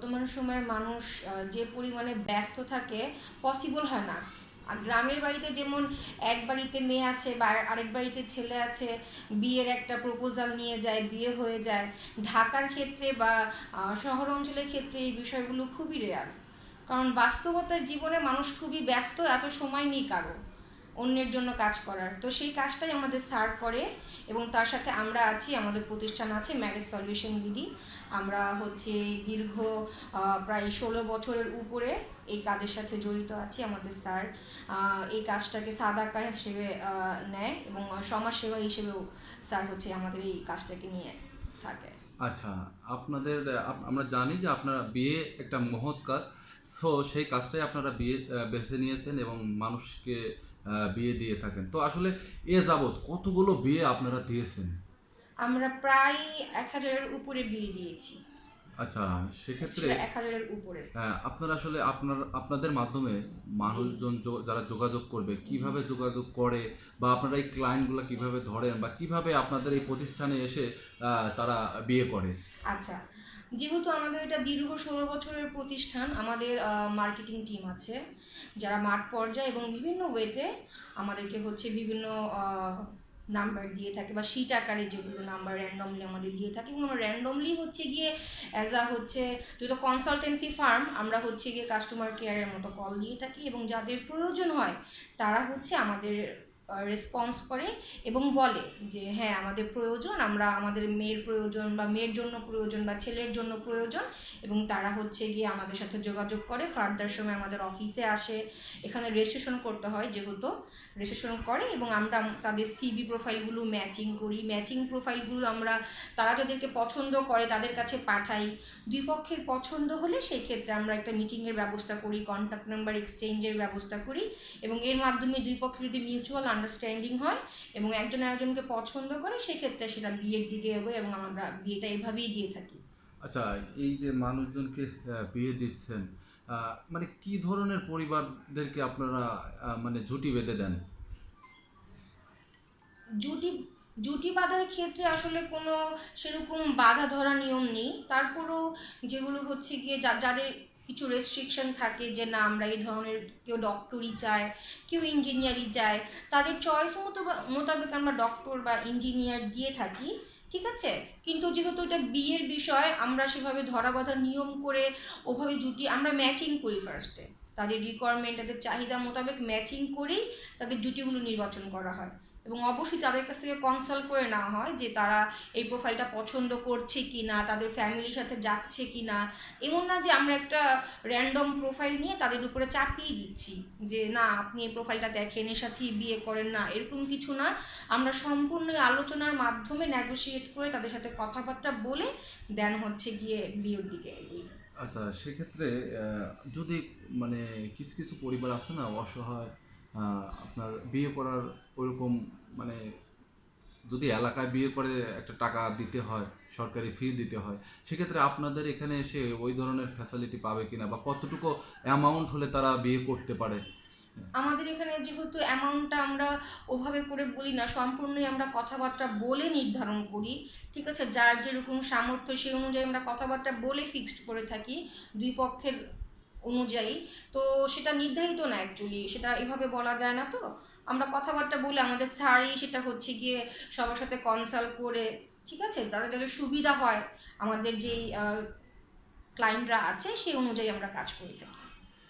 বর্তমান সময়ের মানুষ যে পরিমাণে ব্যস্ত থাকে পসিবল হয় না। আর গ্রামের বাড়িতে যেমন এক বাড়িতে মেয়ে আছে বা আরেক বাড়িতে ছেলে আছে, বিয়ের একটা প্রপোজাল নিয়ে যায়, বিয়ে হয়ে যায়, ঢাকার ক্ষেত্রে বা শহর অঞ্চলের ক্ষেত্রে এই বিষয়গুলো খুবই রেয়ার কারণ বাস্তবতার জীবনে মানুষ খুবই ব্যস্ত, এত সময় নেই কারও। অন্যের জন্য কাজ করার। তো সেই কাজটাই আমাদের স্যার করে এবং তার সাথে আমরা আছি, আমাদের প্রতিষ্ঠান আছে ম্যারেজ সলিউশন বিডি আমরা হচ্ছে দীর্ঘ প্রায় ষোলো বছরের উপরে এই কাজের সাথে জড়িত আছি আমাদের স্যার। এই কাজটাকে সাদাকা হিসেবে নেয় এবং সমাজসেবা হিসেবেও স্যার হচ্ছে আমাদের এই কাজটাকে নিয়ে থাকে। আচ্ছা আপনাদের আমরা জানি যে আপনারা বিয়ে একটা মহৎ কাজ। সো সেই কাজটাই আপনারা বিয়ে বেছে নিয়েছেন এবং মানুষকে বিয়ে দিয়ে থাকেন। তো আসলে এ যাবৎ কতগুলো বিয়ে আপনারা দিয়েছেন? আমরা প্রায় এক হাজারের উপরে বিয়ে দিয়েছি। আচ্ছা সেক্ষেত্রে এক হাজারের উপরে। আহ, আপনারা আসলে আপনার আপনাদের মাধ্যমে মানুষজন যারা যোগাযোগ করবে কীভাবে যোগাযোগ করে বা আপনারা এই ক্লায়েন্টগুলো কীভাবে ধরেন বা কীভাবে আপনাদের এই প্রতিষ্ঠানে এসে তারা বিয়ে করে? আচ্ছা যেহেতু আমাদের এটা দীর্ঘ ষোলো বছরের প্রতিষ্ঠান আমাদের মার্কেটিং টিম আছে। যারা মাঠ পর্যায়ে এবং বিভিন্ন ওয়েতে আমাদেরকে হচ্ছে বিভিন্ন নাম্বার দিয়ে থাকে বা শিট আকারে যেগুলো নাম্বার র্যান্ডমলি আমাদের দিয়ে থাকে এবং আমরা র্যান্ডমলি হচ্ছে গিয়ে অ্যাজ আ হচ্ছে যেহেতু কনসালটেন্সি ফার্ম আমরা হচ্ছে গিয়ে কাস্টমার কেয়ারের মতো কল দিয়ে থাকি এবং যাদের প্রয়োজন হয় তারা হচ্ছে আমাদের রেসপন্স করে এবং বলে যে হ্যাঁ আমাদের প্রয়োজন, আমরা আমাদের মেয়ের প্রয়োজন বা মেয়ের জন্য প্রয়োজন বা ছেলের জন্য প্রয়োজন এবং তারা হচ্ছে গিয়ে আমাদের সাথে যোগাযোগ করে ফার্দার সময় আমাদের অফিসে আসে। এখানে রেজিস্ট্রেশন করতে হয় যেহেতু রেজিস্ট্রেশন করে এবং আমরা তাদের সিবি প্রোফাইলগুলো ম্যাচিং করি। ম্যাচিং প্রোফাইলগুলো আমরা, তারা যাদেরকে পছন্দ করে তাদের কাছে পাঠাই। দুই পক্ষের পছন্দ হলে সেই ক্ষেত্রে আমরা একটা মিটিংয়ের ব্যবস্থা করি কন্ট্যাক্ট নাম্বার এক্সচেঞ্জের ব্যবস্থা করি এবং এর মাধ্যমে দুই পক্ষের যদি মিউচুয়াল আন্ডারস্ট্যান্ডিং হয় এবং একজন আরেকজনকে পছন্দ করে সেক্ষেত্রে সেটা বিয়ের দিকে এগোয় এবং আমরা বিয়েটা এভাবেই দিয়ে থাকি। আচ্ছা এই যে মানুষজনকে বিয়ে দিচ্ছেন মানে কি ধরনের পরিবারদেরকে আপনারা মানে জুটি বেঁধে দেন? জুটি জুটি বাঁধার ক্ষেত্রে আসলে কোনো সেরকম বাধা ধরা নিয়ম নেই। তারপরও যেগুলো হচ্ছে গিয়ে যা- যাদের কিছু রেস্ট্রিকশন থাকে যে না, আমরা এই ধরনের কেউ ডক্টরি চায়, কেউ ইঞ্জিনিয়ারিং চায়, তাদের চয়েস মতো মোতাবেক আমরা ডক্টর বা ইঞ্জিনিয়ার দিয়ে থাকি, ঠিক আছে? কিন্তু যেহেতু এটা বিয়ের বিষয়, আমরা সেভাবে ধরা বাঁধা নিয়ম করে ওভাবে জুটি, আমরা ম্যাচিং করি ফার্স্টে তাদের রিকোয়ারমেন্ট তাদের চাহিদা মোতাবেক ম্যাচিং করেই তাদের জুটিগুলো নির্বাচন করা হয়। এবং অবশ্যই তাদের কাছ থেকে কনসাল্ট করে নেওয়া হয় যে তারা এই প্রোফাইলটা পছন্দ করছে কি না তাদের ফ্যামিলির সাথে যাচ্ছে কি না এমন না যে আমরা একটা র্যান্ডম প্রোফাইল নিয়ে তাদের উপরে চাপিয়ে দিচ্ছি যে, না, আপনি এই প্রোফাইলটা দেখেন, এর সাথেই বিয়ে করেন না। এরকম কিছু না। আমরা সম্পূর্ণ আলোচনার মাধ্যমে নেগোশিয়েট করে তাদের সাথে কথাবার্তা বলে দেন হচ্ছে গিয়ে বিয়ের দিকে আচ্ছা সেক্ষেত্রে যদি মানে কিছু কিছু পরিবার আছে না, অসহায় আপনার বিয়ে করার ওরকম মানে যদি এলাকায় বিয়ে করে একটা টাকা দিতে হয়, সরকারি ফি দিতে হয়, সেক্ষেত্রে আপনাদের এখানে এসে ওই ধরনের ফ্যাসিলিটি পাবে কিনা বা কতটুকু অ্যামাউন্ট হলে তারা বিয়ে করতে পারে? আমাদের এখানে যেহেতু অ্যামাউন্টটা আমরা ওভাবে করে বলি না, সম্পূর্ণই আমরা কথাবার্তা বলে নির্ধারণ করি, ঠিক আছে? যার যেরকম সামর্থ্য সেই অনুযায়ী আমরা কথাবার্তা বলে ফিক্সড করে থাকি, দুই পক্ষের অনুযায়ী। তো সেটা নির্ধারিত না অ্যাকচুয়ালি সেটা এভাবে বলা যায় না তো। আমরা কথাবার্তা বলে আমাদের স্যারই সেটা হচ্ছে গিয়ে সবার সাথে কনসাল্ট করে, ঠিক আছে? তাদের যাদের সুবিধা হয় আমাদের যেই ক্লায়েন্টরা আছে, সেই অনুযায়ী আমরা কাজ করে থাকি।